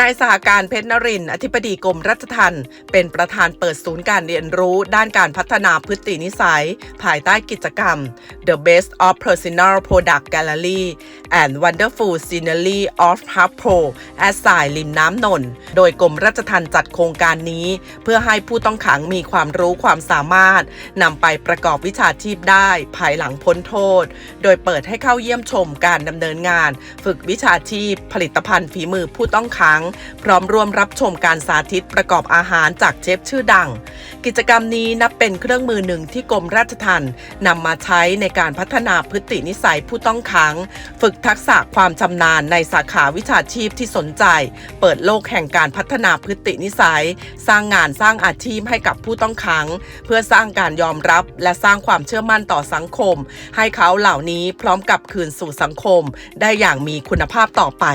นายสหการเพชรนรินทร์อธิบดีกรมรัชทัณฑ์เป็นประธานเปิดศูนย์การเรียนรู้ด้านการพัฒนาพฤตินิสัย ภายใต้กิจกรรม The Best of Personal Product Gallery and Wonderful Scenery of h a p r o at สายริมน้ำนนท์โดยกรมราชทัณฑ์จัดโครงการนี้ เพื่อให้ผู้ต้องขังมีความรู้ความสามารถนำไปประกอบวิชาชีพได้ภายหลังพ้นโทษ โดยเปิดให้เข้าเยี่ยมชมการดำเนินงาน ฝึกวิชาชีพ ผลิตภัณฑ์ฝีมือผู้ต้องขังง พร้อมร่วมรับชมการสาธิตประกอบอาหารจากเชฟชื่อดัง กิจกรรมนี้นับเป็นเครื่องมือหนึ่งที่กรมราชทัณฑ์นำมาใช้ในการพัฒนาพฤตินิสัยผู้ต้องขัง ฝึกทักษะความชำนาญในสาขาวิชาชีพที่สนใจ เปิดโลกแห่งการพัฒนาพฤตินิสัย สร้างงานสร้างอาชีพให้กับผู้ต้องขัง เพื่อสร้างการยอมรับและสร้างความเชื่อมั่นต่อสังคม ให้เขาเหล่านี้พร้อมกับคืนสู่สังคม ได้อย่างมีคุณภาพต่อไป